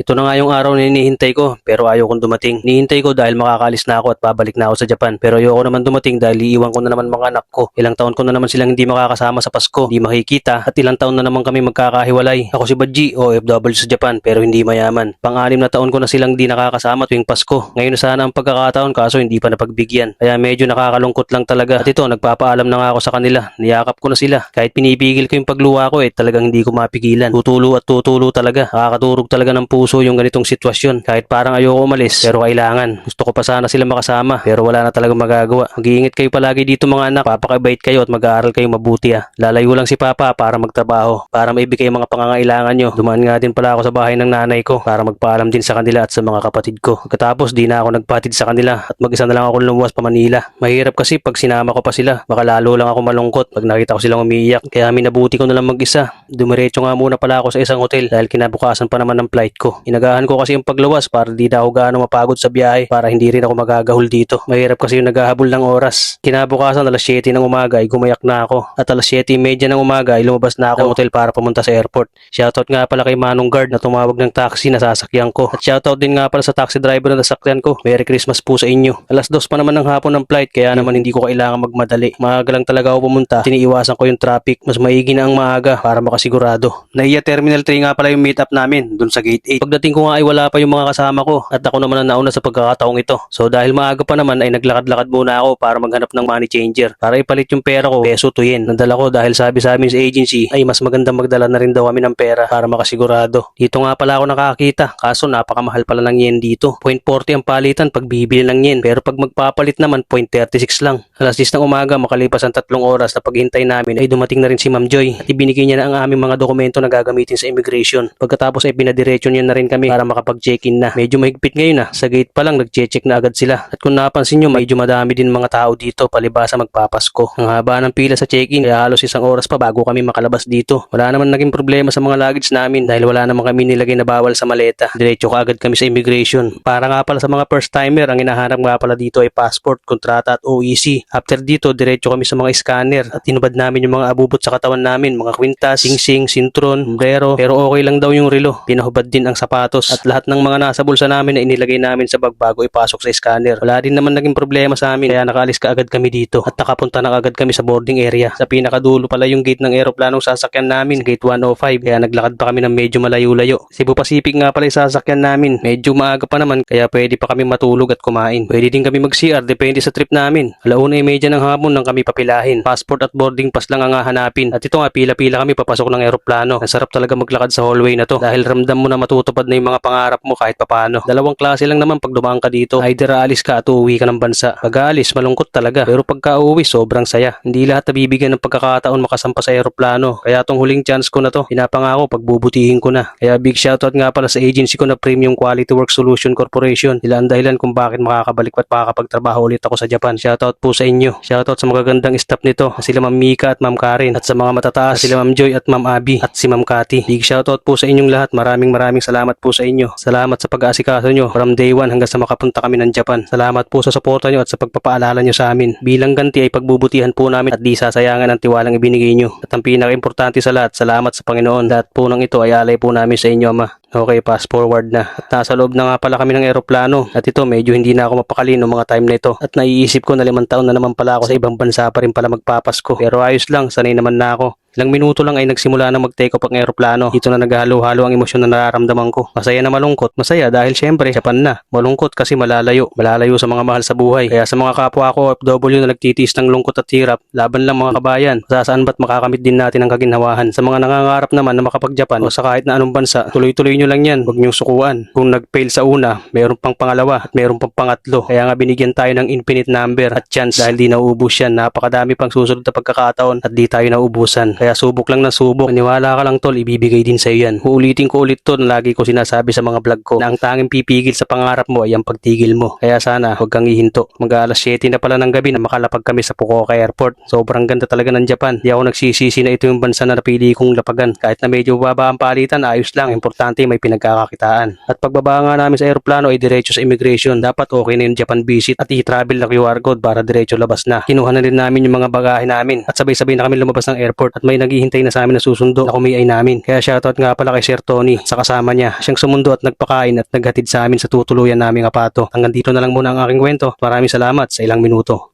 Ito na nga yung araw na hinihintay ko pero ayaw kong dumating. Hinihintay ko dahil makakalis na ako at babalik na ako sa Japan. Pero ayoko naman dumating dahil iiwan ko na naman mga anak ko. Ilang taon ko na naman silang hindi makakasama sa Pasko, hindi makikita at ilang taon na naman kami magkakahiwalay. Ako si Badji, OFW sa Japan pero hindi mayaman. Pang-anim na taon ko na silang di nakakasama tuwing Pasko. Ngayon na sana ang pagkakataon kaso hindi pa napagbigyan. Kaya medyo nakakalungkot lang talaga. At ito, nagpapaalam na nga ako sa kanila. Niyakap ko na sila. Kahit pinipigil ko yung pagluwa ko eh, talagang hindi ko mapigilan. Tutulo at tutulo talaga. Nakakaturog talaga ng puso yung ganitong sitwasyon. Kahit parang ayoko umalis, pero kailangan. Gusto ko pa sana sila makasama, pero wala na talaga magagawa. Mag-iingat kayo palagi dito mga anak. Papakabait kayo at mag-aaral kayo mabuti ah. Lalayo lang si Papa para magtrabaho, para maibigay mga pangangailangan nyo. Dumaan nga din pala ako sa bahay ng nanay ko para magpaalam din sa kanila at sa mga kapatid ko. Pagkatapos di na ako nagpatid sa kanila at mag-isa na lang ako lumuwas pa Manila. Mahirap kasi pag sinama ko pa sila, baka lalo lang ako malungkot pag nakita ko silang umiiyak. Kaya minabuti ko na lang mag-isa. Dumiretso nga muna pala ako sa isang hotel dahil kinabukasan pa naman ng flight ko. Inagahan ko kasi yung pagluwas para di na ako gaano mapagod sa biyahe para hindi rin ako magagahol dito. Mahirap kasi yung naghahabol ng oras. Kinabukasan alas 7 ng umaga ay gumayak na ako. At alas 7.30 ng umaga ay lumabas na ako ng hotel para pumunta sa airport. Shoutout nga pala kay Manong Guard na tumawag ng taxi na sasakyan ko. At shoutout din nga pala sa taxi driver na nasakyan ko. Merry Christmas po sa inyo. Alas 2 pa naman ng hapon ng flight kaya naman hindi ko kailangan magmadali. Maaga lang talaga ako pumunta. Tiniiwasan ko yung traffic. Mas maigi na ang maaga para makasigurado. Naiya Terminal 3 nga pala yung meetup namin dun sa gate 8. Pagdating ko nga ay wala pa yung mga kasama ko at ako naman ang nauna sa pagkakataong ito. So dahil maaga pa naman ay naglakad-lakad muna ako para maghanap ng money changer. Para ipalit yung pera ko, peso to yen. Nadala ko dahil sabi sa amin sa agency ay mas maganda magdala na rin daw kami ng pera para makasigurado. Dito nga pala ako nakakita kaso napakamahal pala ng yen dito. 0.40 ang palitan pag bibili ng yen pero pag magpapalit naman 0.36 lang. Alas 10 ng umaga makalipas ang tatlong oras na paghintay namin ay dumating na rin si Ma'am Joy at ibinigay niya na ang aming mga dokumento na gagamitin sa immigration. Pagkatapos ay pinadiretso niya na rin kami para makapag-check-in na. Medyo mahigpit ngayon na. Sa gate pa lang nag-check na agad sila. At kung napansin nyo medyo madami din mga tao dito palibasa magpapasko. Ang haba ng pila sa check-in kaya halos isang oras pa bago kami makalabas dito. Wala naman naging problema sa mga luggage namin dahil wala naman kami nilagay na bawal sa maleta. Diretso ka agad kami sa immigration. Para nga pala sa mga first timer, ang hinahanap nga pala dito ay passport, kontrata at OEC. After dito, diretso kami sa mga scanner at inubad namin yung mga abubot sa katawan namin, mga kwintas, singsing, sintron, sombrero. Pero okay lang daw yung relo. Pinahubad din ang sapatos at lahat ng mga nasa bulsa namin ay inilagay namin sa bag bago ipasok sa scanner. Wala din naman naging problema sa amin kaya nakaalis ka agad kami dito at nakapunta na agad kami sa boarding area. Sa pinakadulo pala yung gate ng eroplanong sasakyan namin, gate 105 kaya naglakad pa kami ng medyo malayo-layo. Cebu Pacific nga pala yung sasakyan namin. Medyo maaga pa naman kaya pwede pa kami matulog at kumain. Pwede din kami mag-CR depende sa trip namin. Alauna ay medya ng hapon nang kami papilahin. Passport at boarding pass lang ang hahanapin. At ito nga pila-pila kami papasok ng eroplano. Ang sarap talaga maglakad sa hallway na to dahil ramdam mo na matutupad na yung mga pangarap mo kahit papano. Dalawang klase lang naman pag dumaan ka dito. Either aalis ka at uuwi ka ng bansa. Pag aalis, malungkot talaga. Pero pagka uuwi, sobrang saya. Hindi lahat nabibigyan ng pagkakataon makasampa sa eroplano. Kaya tong huling chance ko na to, pinapangako pagbubutihin ko na. Kaya big shoutout nga pala sa agency ko na Premium Quality Work Solution Corporation. Sila ang dahilan kung bakit makakabalik at makakapagtrabaho ulit ako sa Japan. Shoutout po sa inyo. Shoutout sa magagandang staff nito. Sila Ma'am Mika at Ma'am Karen. At sa mga matataas, sila Ma'am Joy at Ma'am Abby. At si Ma'am Cathy. Big shoutout po sa inyong lahat. Maraming maraming salamat po sa inyo. Salamat sa pag-aasikaso nyo from day one hanggang sa makapunta kami ng Japan. Salamat po sa suporta nyo at sa pagpapaalala nyo sa amin. Bilang ganti ay pagbubutihan po namin at di sasayangan ang tiwalang ibinigay nyo. At ang pinaka-importante sa lahat, salamat sa Panginoon. Lahat po ng ito ay alay po namin sa inyo, Ama. Okay, fast forward na. At nasa loob na nga pala kami ng eroplano. At ito, medyo hindi na ako mapakali noong mga time na ito. At naiisip ko na limang taon na naman pala ako sa ibang bansa pa rin pala magpapasko. Pero ayos lang, sanay naman na ako. Ilang minuto lang ay nagsimula na mag-take off ang eroplano. Dito na naghalo-halo ang emosyon na nararamdaman ko. Masaya na malungkot. Masaya dahil syempre, Japan na. Malungkot kasi malalayo. Malalayo sa mga mahal sa buhay. Kaya sa mga kapwa ko OFW na nagtitiis ng lungkot at hirap, laban lang mga kabayan. Masasaan ba't makakamit din natin ang kaginhawahan. Sa mga nangangarap naman na makapag-Japan o sa kahit na anong bansa, tuloy-tuloy nyo lang yan. Huwag nyo sukuan. Kung nag-fail sa una, meron pang pangalawa at meron pang pangatlo. Kaya nga binigyan tayo ng infinite number at chance dahil di nauubos yan. Napakadami pang susunod na pagkakataon at di tayo nauubusan. Kaya subok lang na subok. Maniwala ka lang tol, ibibigay din sa yan. Uulitin ko ulit to na lagi ko sinasabi sa mga vlog ko na ang tanging pipigil sa pangarap mo ay ang pagtigil mo. Kaya sana huwag kang ihinto. Mag alas 7 na pala ng gabi na makalapag kami sa Fukuoka Airport. Sobrang ganda talaga ng Japan. Di ako nagsisisi na ito yung bansa na napili kong lapagan. Kahit na medyo baba ang palitan, ayos lang. Importante may pinagkakakitaan. At pagbaba nga namin sa aeroplano ay diretso sa immigration. Dapat okay na yung Japan visit at i-travel na QR code para diretso labas na. Kinuha na rin namin yung mga bagahe namin at sabay-sabay na kami lumabas ng airport at may naghihintay na sa amin na susundo na kumiay namin. Kaya shoutout nga pala kay Sir Tony sa kasama niya. Siyang sumundo at nagpakain at naghatid sa amin sa tutuluyan naming apato. Hanggang dito na lang muna ang aking kwento. Maraming salamat sa ilang minuto.